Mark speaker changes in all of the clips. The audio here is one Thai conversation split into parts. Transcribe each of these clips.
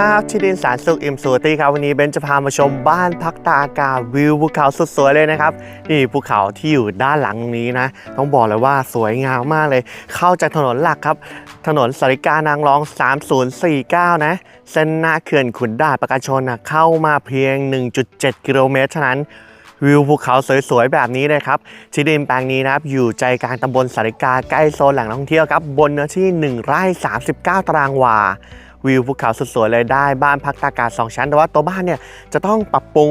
Speaker 1: ครับที่ดินสารสุขอิมสูตี้ครับวันนี้เบนจะพามาชมบ้านพักตากอากาศวิวภูเขาสุดสวยเลยนะครับนี่ภูเขาที่อยู่ด้านหลังนี้นะ ต้องบอกเลยว่าสวยงามมากเลย เข้าจากถนนหลักครับ ถนนสาริกานางรอง 3049 นะเส้นหน้าเขื่อนขุนด่านประกาชนนะเข้ามาเพียง 1.7 กิโลเมตรเท่านั้นวิวภูเขาสวยๆ แบบนี้เลยครับที่ดินแปลงนี้นะครับ อยู่ใจกลางตำบลสาริกาใกล้โซนแหล่งท่องเที่ยวครับ บนเนื้อที่ 1 ไร่ 39 ตารางวา วิวภูเขาสุดสวยเลยได้บ้านพักตากอากาศ2ชั้น แต่ว่าตัวบ้านเนี่ยจะต้องปรับปรุง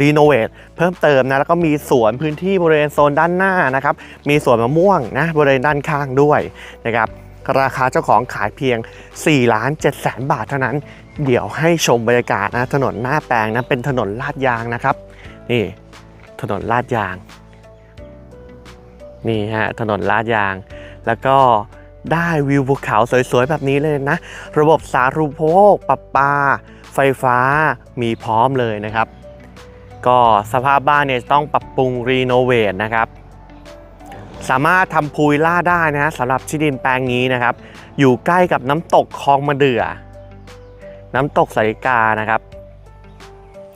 Speaker 1: รีโนเวทเพิ่มเติมนะ แล้วก็มีสวนพื้นที่บริเวณโซนด้านหน้านะครับ มีสวนมะม่วงนะบริเวณด้านข้างด้วยนะครับราคาเจ้าของขายเพียง 4 ล้าน7แสนบาทเท่านั้น เดี๋ยวให้ชมบรรยากาศนะ ถนนหน้าแปลงนะ เป็นถนนลาดยางนะครับ นี่ ถนนลาดยาง นี่ฮะ ถนนลาดยาง แล้วก็ ได้วิวภูเขาสวยๆ แบบนี้เลยนะ ระบบสาธารณูปโภคปรับปา ไฟฟ้ามีพร้อมเลยนะครับ ก็สภาพบ้านเนี่ยต้องปรับปรุงรีโนเวทนะครับ สามารถทำพูลล่าได้นะฮะสำหรับที่ดินแปลงนี้นะครับ อยู่ใกล้กับน้ำตกคลองมะเดื่อ น้ำตกสาริกานะครับ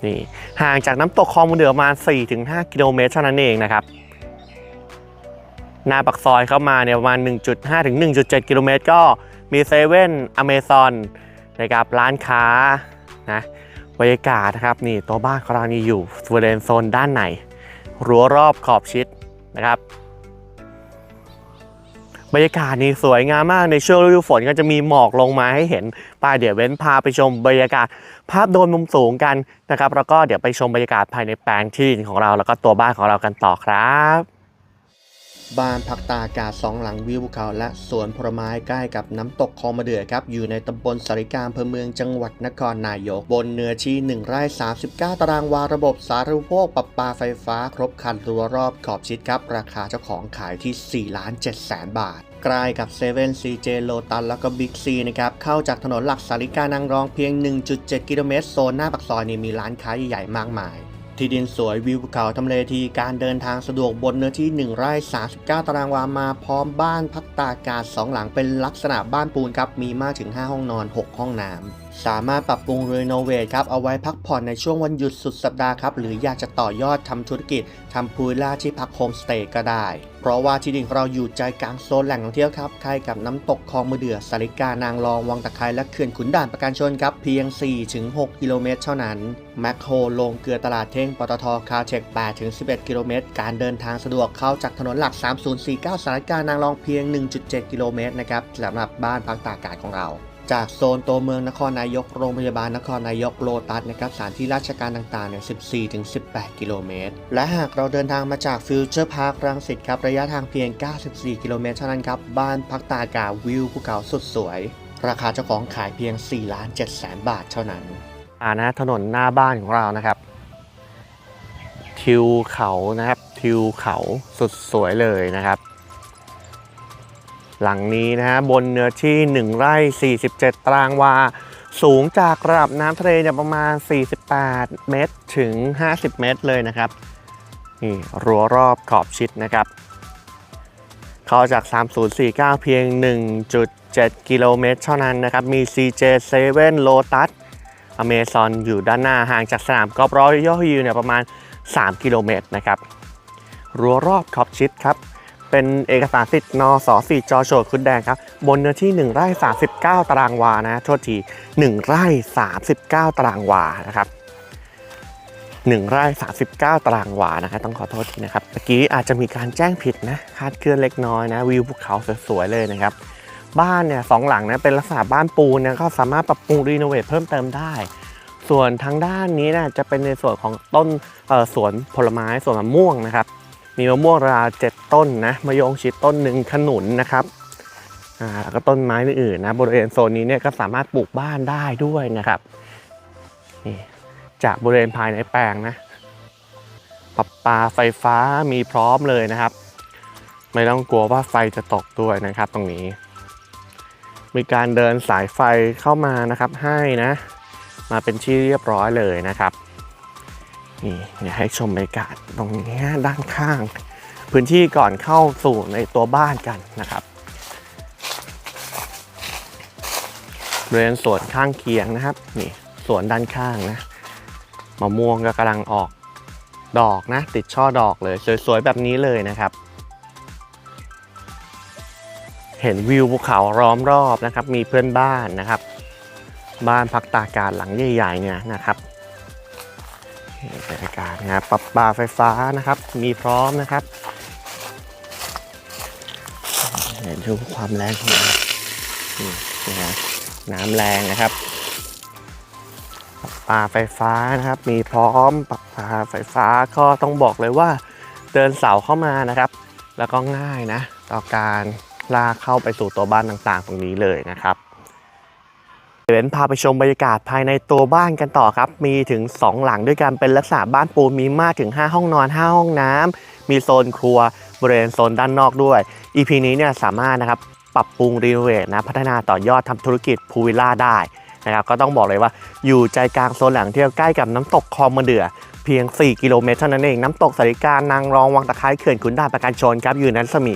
Speaker 1: นี่ห่างจากน้ำตกคลองมะเดื่อประมาณ4-5 กิโลเมตรเท่านั้นเองนะครับ หน้าปักซอยเข้ามาเนี่ยประมาณ 1.5 ถึง 1.7 กิโลเมตร ก็มีเซเว่นอเมซอนนะครับร้านค้านะบรรยากาศนะครับนี่ตัวบ้านของเรานี่อยู่บริเวณโซนด้านในรั้วรอบขอบชิดนะครับ บรรยากาศนี่สวยงามมากในช่วงฤดูฝนก็จะมีหมอกลงมาให้เห็นไป้าเดี๋ยวเว้นพาไปชมบรรยากาศภาพโดนมุมสูงกันนะครับ แล้วก็เดี๋ยวไปชมบรรยากาศภายในแปลงที่ดินของเรา แล้วก็ตัวบ้านของเรากันต่อครับ บ้านพักตากอากาศสองหลังวิวภูเขาและสวนผลไม้ใกล้กับน้ำตกคลองมะเดื่อครับ อยู่ในตำบลสาริกาอำเภอเมืองจังหวัดนครนายก บนเนื้อที่ 1 ไร่ 39 ตารางวาระบบสาธารณูปโภคปรับปาไฟฟ้า ครบครันรั้วรอบขอบชิดครับ ราคาเจ้าของขายที่ 4 ล้าน7แสนบาทใกล้กับ7 e เ e ่ e ซีเจโลตัสแล้วก็บิ๊กซีนะครับ เข้าจากถนนหลักสาริกานางรองเพียง 1.7 กิโลเมตรโซนหน้าปากซอยนี่มีร้านค้าใหญ่ๆมากมาย ที่ดินสวยวิวภูเขาทำเลทีการเดินทางสะดวกบนเนื้อที่ 1 ไร่ 39 ตารางวามาพร้อมบ้านพักตากอากาศ 2 หลังเป็นลักษณะบ้านปูนครับ มีมากถึง 5 ห้องนอน 6 ห้องน้ำ สามารถปรับปรุงรีโนเวทครับเอาไว้พักผ่อนในช่วงวันหยุดสุดสัปดาห์ครับหรืออยากจะต่อยอดทำธุรกิจทำพูลล่าที่พักโฮมสเตย์ก็ได้ เพราะว่าที่ดินของเราอยู่ใจกลางโซนแหล่งท่องเที่ยวครับใกล้กับน้ำตกคลองมะเดื่อสาริกานางรองวังตะไคร้และเขื่อนขุนด่านประการชนครับเพียง 4-6 กิโลเมตรเท่านั้นแมคโครลงเกลือตลาดเท่งปตทคาเทค8-11 กิโลเมตร การเดินทางสะดวกเข้าจากถนนหลัก 3049 สารกานางรองเพียง 1.7 กิโลเมตรนะครับสำหรับบ้านพักตากอากาศของเรา จากโซนตัวเมืองนครนายกโรงพยาบาลนครนายกโลตัสนะครับสถานที่ราชการต่างๆเนี่ย14-18 กิโลเมตร และหากเราเดินทางมาจากฟิวเจอร์พาร์ครังสิตครับระยะทางเพียง 94 กิโลเมตรเท่านั้นครับ บ้านพักตากอากาศวิวภูเขาสุดสวย ราคาเจ้าของขายเพียง4ล้าน7แสนบาทเท่านั้นอ่านะถนนหน้าบ้านของเรานะครับ ทิวเขานะครับ ทิวเขาสุดสวยเลยนะครับ หลังนี้นะฮะบนเนื้อที่ 1 ไร่ 47 ตารางวา สูงจากระดับน้ำทะเลเนี่ยประมาณ 48 เมตรถึง 50 เมตรเลยนะครับนี่รั้วรอบขอบชิดนะครับ เข้าจาก 3049 เพียง 1.7 กิโลเมตรเท่านั้นนะครับ มี CJ7 Lotus อเมซอนอยู่ด้านหน้าห่างจากสนามกอล์ฟรอยัลฮิลเนี่ยประมาณ 3 กิโลเมตรนะครับรั้วรอบขอบชิดครับ เป็นเอกสารสิทธิ์นส4จอโฉดคุดแดงครับ บนเนื้อที่ 1 ไร่ 39 ตารางวานะโทษที1ไร่ 39 ตารางวานะครับ1ไร่39 ตารางวานะครับต้องขอโทษทีนะครับเมื่อกี้อาจจะมีการแจ้งผิดนะคาดเคลื่อนเล็กน้อยนะวิวภูเขาสวยๆเลยนะครับบ้านเนี่ยสองหลังนะเป็นลักษณะบ้านปูนนะก็สามารถปรับปรุงรีโนเวทเพิ่มเติมได้ ส่วนทางด้านนี้นะจะเป็นในส่วนของต้นสวนผลไม้สวนมะม่วงนะครับ มีมะม่วงราวเจ็ดต้นนะมะยงชิดต้นหนึ่งขนุนนะครับอ่าแล้วก็ต้นไม้อื่นๆนะบริเวณโซนนี้เนี่ยก็สามารถปลูกบ้านได้ด้วยนะครับนี่จากบริเวณภายในแปลงนะปรับปาไฟฟ้ามีพร้อมเลยนะครับ ไม่ต้องกลัวว่าไฟจะตกด้วยนะครับ ตรงนี้ มีการเดินสายไฟเข้ามานะครับให้นะ มาเป็นที่เรียบร้อยเลยนะครับ นี่เดี๋ยวให้ชมบรรยากาศตรงนี้ด้านข้าง พื้นที่ก่อนเข้าสู่ในตัวบ้านกันนะครับบริเวณสวนข้างเคียงนะครับ นี่สวนด้านข้างนะมะม่วงก็กำลังออกดอกนะ ติดช่อดอกเลยสวยๆแบบนี้เลยนะครับ เห็นวิวภูเขาล้อมรอบนะครับ มีเพื่อนบ้านนะครับ บ้านพักตากอากาศหลังใหญ่ๆเนี่ยนะครับ บรรยากาศนะครับปรับปาไฟฟ้านะครับ มีพร้อมนะครับเห็นดูความแรงของนนี่นะฮะน้ำแรงนะครับปรับปาไฟฟ้านะครับ มีพร้อมปรับปาไฟฟ้าก็ต้องบอกเลยว่าเดินเสาเข้ามานะครับ แล้วก็ง่ายนะ ต่อการลากเข้าไปสู่ตัวบ้านต่างๆ ตรงนี้เลยนะครับ เดี๋ยวเบนพาไปชมบรรยากาศภายในตัวบ้านกันต่อครับ มีถึง 2 หลังด้วยกันเป็นลักษณะบ้านปูนมีมากถึง 5 ห้องนอน 5 ห้องน้ำมีโซนครัวบริเวณโซนด้านนอกด้วย EP นี้เนี่ยสามารถนะครับปรับปรุงรีโนเวทนะพัฒนาต่อยอดทำธุรกิจพูลวิลล่าได้นะครับก็ต้องบอกเลยว่าอยู่ใจกลางโซนแหล่งเที่ยวใกล้กับน้ำตกคลองมะเดื่อเพียง 4 กิโลเมตรเท่านั้นเอง น้ำตกสาริการนางรองวังตะไคร้เขื่อนขุนด่านประการชนครับอยู่ในรัศมี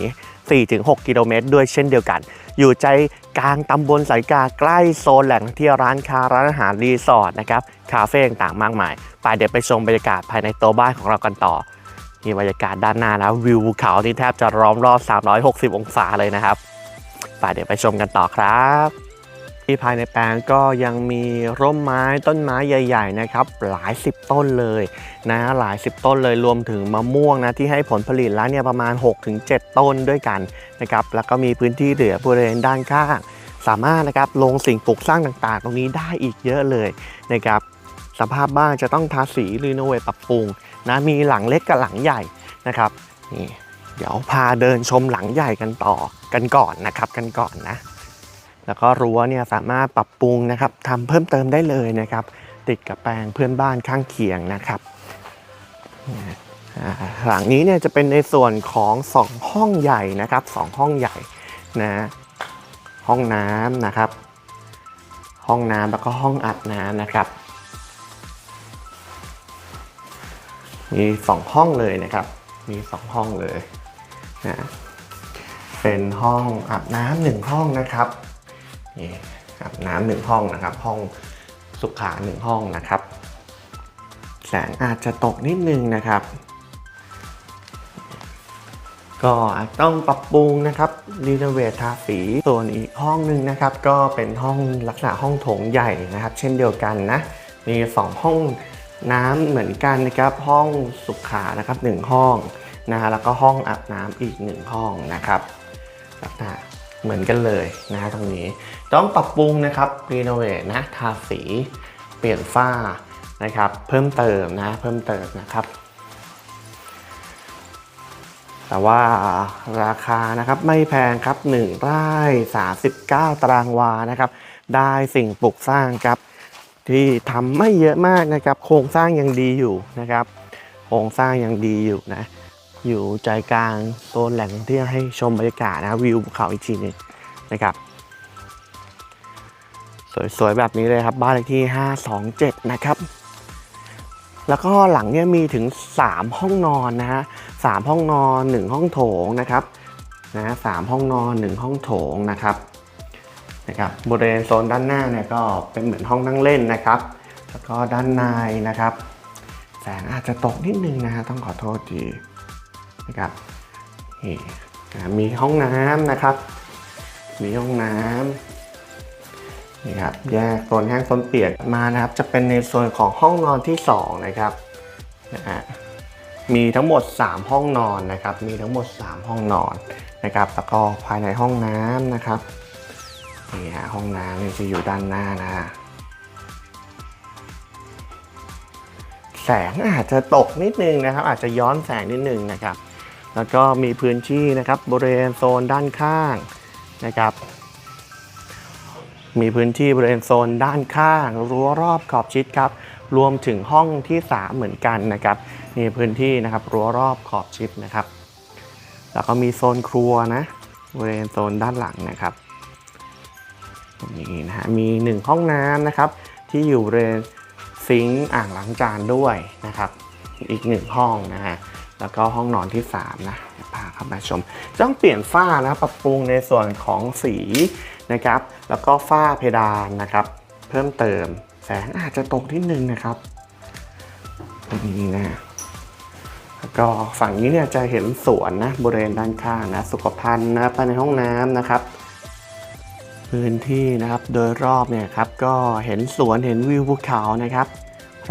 Speaker 1: 4-6 กิโลเมตรด้วยเช่นเดียวกัน อยู่ใจกลางตำบลสายกาใกล้โซนแหล่งเที่ยวร้านค้าร้านอาหารรีสอร์ทนะครับคาเฟ่ต่างๆมากมาย ไปเดี๋ยวไปชมบรรยากาศภายในตัวบ้านของเรากันต่อนี่บรรยากาศด้านหน้านะวิวภูเขาที่แทบจะล้อมรอบ 360 องศาเลยนะครับ ไปเดี๋ยวไปชมกันต่อครับ ที่ภายในแปลงก็ยังมีร่มไม้ต้นไม้ใหญ่ ๆ นะครับ หลายสิบต้นเลยนะหลายสิบต้นเลยรวมถึงมะม่วงนะที่ให้ผลผลิตแล้วเนี่ยประมาณ 6-7 ต้นด้วยกันนะครับแล้วก็มีพื้นที่เหลือบริเวณด้านข้างสามารถนะครับลงสิ่งปลูกสร้างต่างๆ ตรงนี้ได้อีกเยอะเลยนะครับสภาพบ้านจะต้องทาสีรีโนเวทปรับปรุงนะมีหลังเล็กกับหลังใหญ่นะครับนี่เดี๋ยวพาเดินชมหลังใหญ่กันต่อกันก่อนนะครับกันก่อนนะ แล้วก็รั้วเนี่ยสามารถปรับปรุงนะครับทำเพิ่มเติมได้เลยนะครับ ติดกับแปลงเพื่อนบ้านข้างเคียงนะครับหลังนี้เนี่ยจะเป็นในส่วนของ 2 ห้องใหญ่นะครับ 2 ห้องใหญ่นะห้องน้ำนะครับ ห้องน้ำแล้วก็ห้องอาบน้ำนะครับมี2ห้องเลยนะครับ มี 2 ห้องเลยนะเป็นห้องอาบน้ำหนึ่งห้องนะครับ นี่อาบน้ำหนึ่งห้องนะครับ ห้องสุขาหนึ่งห้องนะครับ แสงอาจจะตกนิดนึงนะครับ ก็ต้องปรับปรุงนะครับรีโนเวททาสีส่วนอีกห้องหนึ่งนะครับ ก็เป็นห้องลักษณะห้องโถงใหญ่นะครับ เช่นเดียวกันนะมีสองห้องน้ำเหมือนกันนะครับ ห้องสุขานะครับหนึ่งห้องนะฮะแล้วก็ห้องอาบน้ำอีกหนึ่งห้องนะครับลักษณะ เหมือนกันเลยนะตรงนี้ ต้องปรับปรุงนะครับรีโนเวทนะทาสี เปลี่ยนฝ้านะครับ เพิ่มเติมนะเพิ่มเติมนะครับ แต่ว่าราคานะครับไม่แพงครับ1ไร่39 ตารางวานะครับ ได้สิ่งปลูกสร้างครับ ที่ทำไม่เยอะมากนะครับ โครงสร้างยังดีอยู่นะครับ โครงสร้างยังดีอยู่นะ อยู่ใจกลางโซนแหล่งท่องเที่ยวให้ชมบรรยากาศนะวิวภูเขาอีกทีหนึงนะครับ สวยๆแบบนี้เลยครับ บ้านเลขที่ 527 นะครับ แล้วก็หลังเนี่ยมีถึง 3 ห้องนอนนะฮะสามห้องนอน 1 ห้องโถงนะครับนะสามห้องนอน 1 ห้องโถงนะครับนะครับบริเวณโซนด้านหน้าเนี่ยก็เป็นเหมือนห้องนั่งเล่นนะครับ แล้วก็ด้านในนะครับ แสงอาจจะตกนิดนึงนะฮะต้องขอโทษที นะครับนี่มีห้องน้ำนะครับ มีห้องน้ำนี่ครับแยกโซนแห้งโซนเปียกมานะครับ จะเป็นในส่วนของห้องนอนที่ 2 นะครับนะฮะมีทั้งหมด 3 ห้องนอนนะครับ มีทั้งหมด 3 ห้องนอนนะครับ แล้วก็ภายในห้องน้ำนะครับนี่ฮะห้องน้ำนี่จะอยู่ด้านหน้านะฮะแสงอาจจะตกนิดนึงนะครับ อาจจะย้อนแสงนิดนึงนะครับ แล้วก็มีพื้นที่นะครับบริเวณโซนด้านข้างนะครับ มีพื้นที่บริเวณโซนด้านข้าง รั้วรอบขอบชิดครับ รวมถึงห้องที่ 3 เหมือนกันนะครับ มีพื้นที่นะครับรั้วรอบขอบชิดนะครับ แล้วก็มีโซนครัวนะบริเวณโซนด้านหลังนะครับตรงนี้นะฮะมี 1 ห้องน้ำนะครับ ที่อยู่บริเวณซิงค์อ่างล้างจานด้วยนะครับ อีกหนึ่งห้องนะฮะ แล้วก็ห้องนอนที่ 3 นะพาเข้ามาชม ต้องเปลี่ยนฝ้านะปรับปรุงในส่วนของสีนะครับ แล้วก็ฝ้าเพดานนะครับ เพิ่มเติมแสงอาจจะตกนิดนึงนะครับตรงนี้นะแล้วก็ฝั่งนี้เนี่ยจะเห็นสวนนะบริเวณด้านข้างนะสุขภัณฑ์นะภายในห้องน้ำนะครับ พื้นที่นะครับโดยรอบเนี่ยครับก็เห็นสวนเห็นวิวภูเขานะครับ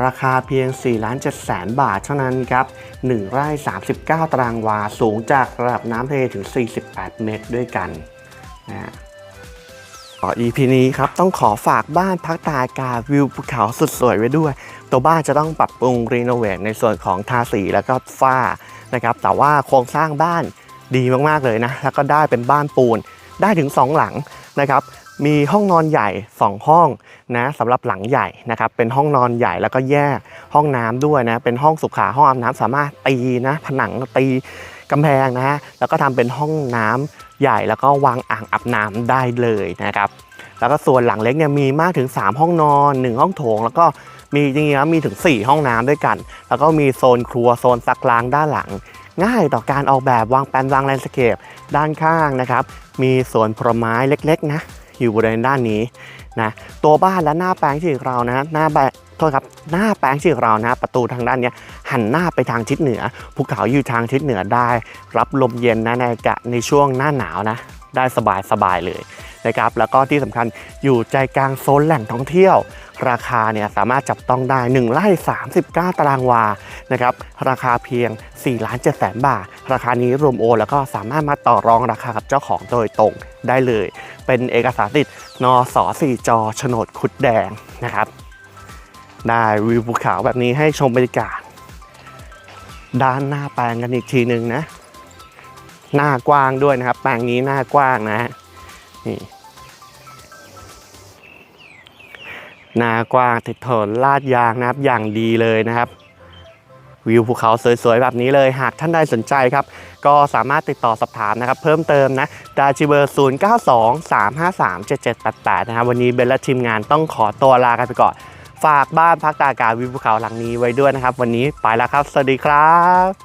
Speaker 1: ราคาเพียง 4 ล้าน7แสนบาทเท่านั้นครับ 1 ไร่ 39 ตารางวา สูงจากระดับน้ำทะเลถึง 48 เมตรด้วยกันนะฮะต่อ EP นี้ครับ ต้องขอฝากบ้านพักตากอากาศวิวภูเขาสุดสวยไว้ด้วย ตัวบ้านจะต้องปรับปรุงรีโนเวทในส่วนของทาสีแล้วก็ฝ้านะครับ แต่ว่าโครงสร้างบ้านดีมากๆเลยนะ แล้วก็ได้เป็นบ้านปูนได้ถึง 2 หลังนะครับ มีห้องนอนใหญ่ 2 ห้องนะสำหรับหลังใหญ่นะครับเป็นห้องนอนใหญ่แล้วก็แยกห้องน้ำด้วยนะเป็นห้องสุขาห้องอาบน้ำสามารถตีนะผนังตีกำแพงนะฮะแล้วก็ทำเป็นห้องน้ำใหญ่แล้วก็วางอ่างอาบน้ำได้เลยนะครับแล้วก็ส่วนหลังเล็กเนี่ยมีมากถึง 3 ห้องนอน 1 ห้องโถง แล้วก็มีจริงๆแล้วมีถึง 4 ห้องน้ำด้วยกัน แล้วก็มีโซนครัวโซนซักล้างด้านหลัง ง่ายต่อการออกแบบวางแปลนวางแลนด์สเคปด้านข้างนะครับมีสวนผลไม้เล็กๆนะ อยู่บริเวณด้านนี้นะตัวบ้านและหน้าแปลงที่อเรานะหน้าแบโทษครับหน้าแปลงที่อเรานะประตูทางด้านนี้หันหน้าไปทางทิศเหนือภูเขาอยู่ทางทิศเหนือได้ รับลมเย็นนะในกะในช่วงหน้าหนาวนะได้สบายสบายเลยนะครับแล้วก็ที่สำคัญอยู่ใจกลางโซนแหล่งท่องเที่ยว ราคาเนี่ยสามารถจับต้องได้1ไร่39 ตารางวานะครับราคาเพียง4ล้าน7แสนบาท ราคานี้รวมโอนแล้วก็สามารถมาต่อรองราคากับเจ้าของโดยตรงได้เลย เป็นเอกสารติดนส4จอโฉนดขุดแดงนะครับได้วิวภูเขาแบบนี้ให้ชมบรรยากาศ ด้านหน้าแปลงกันอีกทีหนึ่งนะ หน้ากว้างด้วยนะครับ แปลงนี้หน้ากว้างนะฮะนี่ นากว้างติดถนนลาดยางนะครับอย่างดีเลยนะครับ วิวภูเขาสวยๆ แบบนี้เลยหากท่านใดสนใจครับ ก็สามารถติดต่อสอบถามนะครับ เพิ่มเติมนะดาจิเบอร์0 9 2 3 5 3 7 7 8 8 นะครับวันนี้เบลและทีมงานต้องขอตัวลากันไปก่อน ฝากบ้านพักตากอากาศวิวภูเขาหลังนี้ไว้ด้วยนะครับ วันนี้ไปแล้วครับ สวัสดีครับ